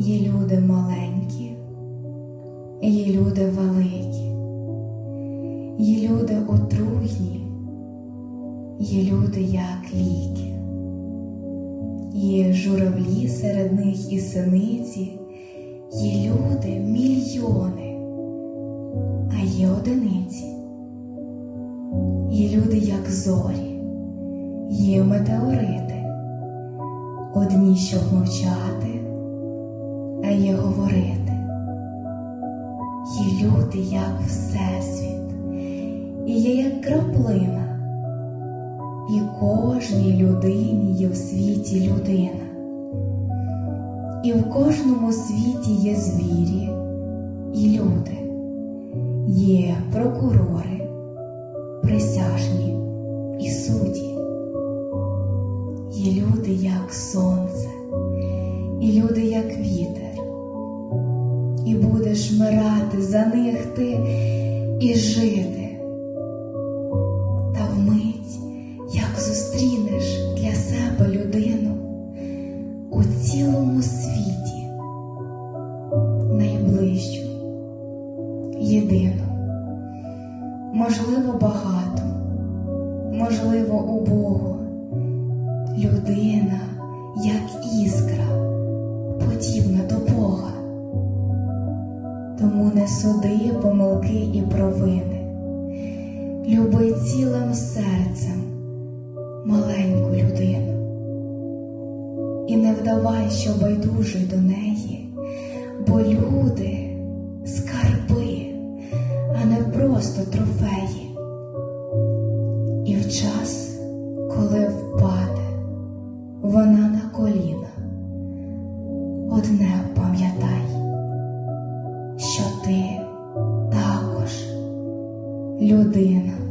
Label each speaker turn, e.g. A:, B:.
A: Є люди маленькі, є люди великі, є люди отруйні, є люди як ліки, є журавлі серед них і синиці, є люди мільйони, а є одиниці, є люди як зорі, є метеорити, одні, щоб мовчати а є говорити. Є люди, як Всесвіт, і є як краплина, і кожній людині є в світі людина, і в кожному світі є звірі і люди, є прокурори, присяжні і судді. Є люди, як сонце, і люди, як вітер і будеш вмирати за них ти і жити. Та вмить, як зустрінеш для себе людину у цілому світі, найближчу, єдину, можливо, багато, можливо, убогу, людина, як іскра, подібна. Не суди помилки і провини, люби цілим серцем маленьку людину, і не вдавай, що байдужий до неї, бо люди скарби, а не просто трофеї. І в час, коли впаде вона людина.